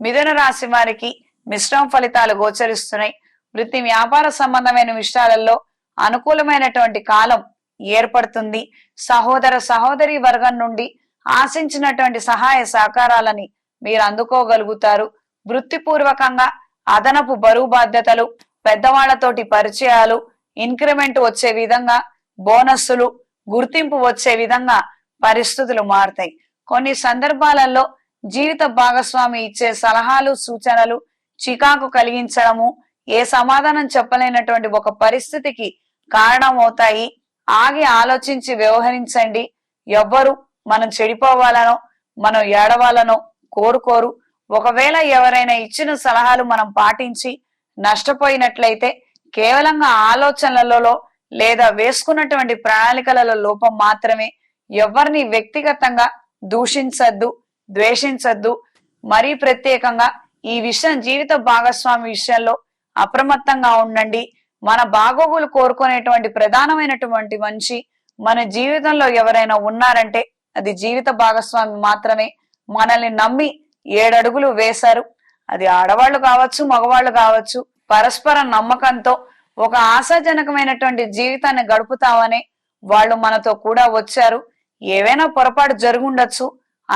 మిథున రాశి వారికి మిశ్రమ ఫలితాలు గోచరిస్తున్నాయి. వృత్తి వ్యాపార సంబంధమైన విషయాలలో అనుకూలమైనటువంటి కాలం ఏర్పడుతుంది. సహోదర సహోదరి వర్గం నుండి ఆశించినటువంటి సహాయ సహకారాలని మీరు అందుకోగలుగుతారు. వృత్తిపూర్వకంగా అదనపు బరువు బాధ్యతలు పెద్దవాళ్ళతోటి పరిచయాలు ఇంక్రిమెంట్ వచ్చే విధంగా బోనస్సులు గుర్తింపు వచ్చే విధంగా పరిస్థితులు మారుతాయి. కొన్ని సందర్భాలలో జీవిత భాగస్వామి ఇచ్చే సలహాలు సూచనలు చికాకు కలిగించడము ఏ సమాధానం చెప్పలేనటువంటి ఒక పరిస్థితికి కారణమవుతాయి. ఆగి ఆలోచించి వ్యవహరించండి. ఎవ్వరు మనం చెడిపోవాలనో మనం ఏడవాలనో కోరుకోరు. ఒకవేళ ఎవరైనా ఇచ్చిన సలహాలు మనం పాటించి నష్టపోయినట్లయితే కేవలంగా ఆలోచనలలో లేదా వేసుకున్నటువంటి ప్రణాళికలలో లోపం మాత్రమే. ఎవరిని వ్యక్తిగతంగా దూషించద్దు. ద్వేషించద్దు. మరీ ప్రత్యేకంగా ఈ విషయం జీవిత భాగస్వామి విషయంలో అప్రమత్తంగా ఉండండి. మన బాగోగులు కోరుకునేటువంటి ప్రధానమైనటువంటి మనిషి మన జీవితంలో ఎవరైనా ఉన్నారంటే అది జీవిత భాగస్వామి మాత్రమే. మనల్ని నమ్మి ఏడడుగులు వేశారు. అది ఆడవాళ్ళు కావచ్చు మగవాళ్ళు కావచ్చు పరస్పర నమ్మకంతో ఒక ఆశాజనకమైనటువంటి జీవితాన్ని గడుపుతామని వాళ్ళు మనతో కూడా వచ్చారు. ఏవైనా పొరపాటు జరుగుండొచ్చు.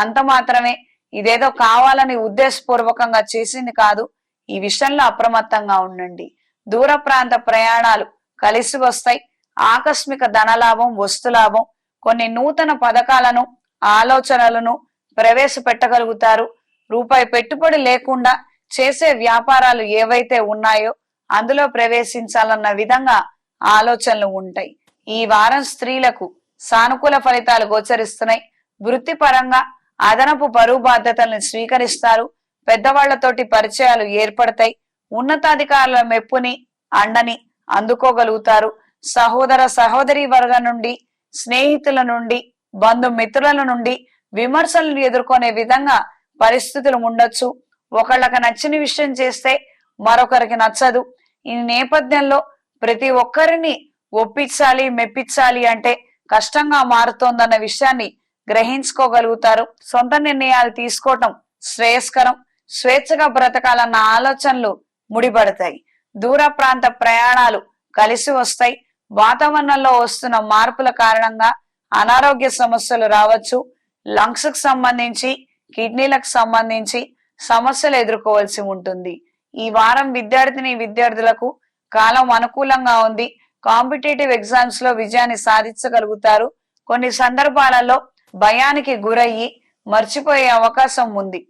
అంత మాత్రమే. ఇదేదో కావాలని ఉద్దేశపూర్వకంగా చేసింది కాదు. ఈ విషయంలో అప్రమత్తంగా ఉండండి. దూర ప్రాంత ప్రయాణాలు కలిసి వస్తాయి. ఆకస్మిక ధనలాభం వస్తులాభం కొన్ని నూతన పథకాలను ఆలోచనలను ప్రవేశపెట్టగలుగుతారు. రూపాయి పెట్టుబడి లేకుండా చేసే వ్యాపారాలు ఏవైతే ఉన్నాయో అందులో ప్రవేశించాలన్న విధంగా ఆలోచనలు ఉంటాయి. ఈ వారం స్త్రీలకు సానుకూల ఫలితాలు గోచరిస్తున్నాయి. వృత్తిపరంగా అదనపు బరువు బాధ్యతలను స్వీకరిస్తారు. పెద్దవాళ్ళతోటి పరిచయాలు ఏర్పడతాయి. ఉన్నతాధికారుల మెప్పుని అండని అందుకోగలుగుతారు. సహోదర సహోదరి వర్గం నుండి స్నేహితుల నుండి బంధుమిత్రుల నుండి విమర్శలను ఎదుర్కొనే విధంగా పరిస్థితులు ఉండొచ్చు. ఒకళ్ళకి నచ్చిన విషయం చేస్తే మరొకరికి నచ్చదు. ఈ నేపథ్యంలో ప్రతి ఒక్కరిని ఒప్పించాలి మెప్పించాలి అంటే కష్టంగా మారుతోందన్న విషయాన్ని గ్రహించుకోగలుగుతారు. సొంత నిర్ణయాలు తీసుకోవటం శ్రేయస్కరం. స్వేచ్ఛగా బ్రతకాలన్న ఆలోచనలు ముడిపడతాయి. దూర ప్రాంత ప్రయాణాలు కలిసి వస్తాయి. వాతావరణంలో వస్తున్న మార్పుల కారణంగా అనారోగ్య సమస్యలు రావచ్చు. లంగ్స్కు సంబంధించి కిడ్నీలకు సంబంధించి సమస్యలు ఎదుర్కోవాల్సి ఉంటుంది. ఈ వారం విద్యార్థిని విద్యార్థులకు కాలం అనుకూలంగా ఉంది. కాంపిటేటివ్ ఎగ్జామ్స్లో విజయాన్ని సాధించగలుగుతారు. కొన్ని సందర్భాలలో భయానికి గురయ్యి మర్చిపోయే అవకాశం ఉంది.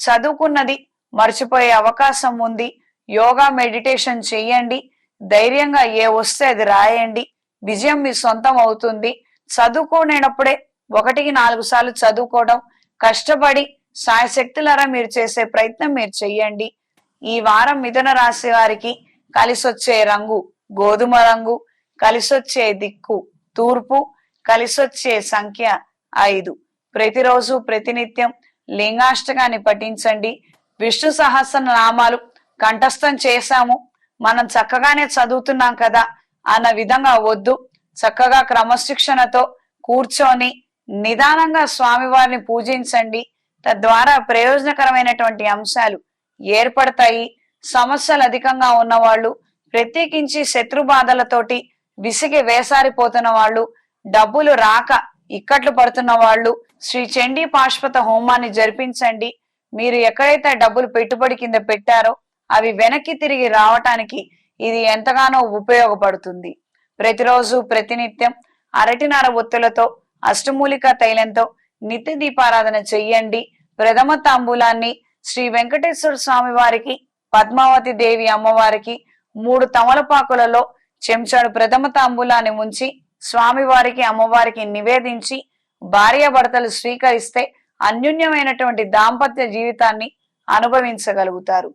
చదువుకున్నది మర్చిపోయే అవకాశం ఉంది. యోగా మెడిటేషన్ చేయండి ధైర్యంగా ఏ వస్తే అది రాయండి. విజయం మీ సొంతం అవుతుంది. చదువుకునేటప్పుడే ఒకటికి నాలుగు సార్లు చదువుకోవడం కష్టపడి సాయశక్తులారా మీరు చేసే ప్రయత్నం మీరు చెయ్యండి. ఈ వారం మిథున రాశి వారికి కలిసొచ్చే రంగు గోధుమ రంగు కలిసొచ్చే దిక్కు తూర్పు కలిసొచ్చే సంఖ్య ఐదు. ప్రతిరోజు ప్రతినిత్యం లింగాష్టకాన్ని పఠించండి. విష్ణు సహస్ర నామాలు కంఠస్థం చేశాము. మనం చక్కగానే చదువుతున్నాం కదా అన్న విధంగా వద్దు. చక్కగా క్రమశిక్షణతో కూర్చొని నిదానంగా స్వామివారిని పూజించండి. తద్వారా ప్రయోజనకరమైనటువంటి అంశాలు ఏర్పడతాయి. సమస్యలు అధికంగా ఉన్నవాళ్ళు ప్రత్యేకించి శత్రు బాధలతోటి విసిగి వేసారిపోతున్న వాళ్ళు డబ్బులు రాక ఇక్కట్లు పడుతున్న వాళ్ళు శ్రీ చండీ పాశ్వత హోమాన్ని జరిపించండి. మీరు ఎక్కడైతే డబ్బులు పెట్టుబడి కింద పెట్టారో అవి వెనక్కి తిరిగి రావటానికి ఇది ఎంతగానో ఉపయోగపడుతుంది. ప్రతిరోజు ప్రతినిత్యం అరటినార ఒత్తులతో అష్టమూలిక తైలంతో నిత్య దీపారాధన చెయ్యండి. ప్రథమ తాంబూలాన్ని శ్రీ వెంకటేశ్వర స్వామి వారికి పద్మావతి దేవి అమ్మవారికి మూడు తమలపాకులలో చెంచాడు ప్రథమ తాంబూలాన్ని ఉంచి స్వామివారికి అమ్మవారికి నివేదించి భార్యాభర్తలు స్వీకరిస్తే అన్యోన్యమైనటువంటి దాంపత్య జీవితాన్ని అనుభవించగలుగుతారు.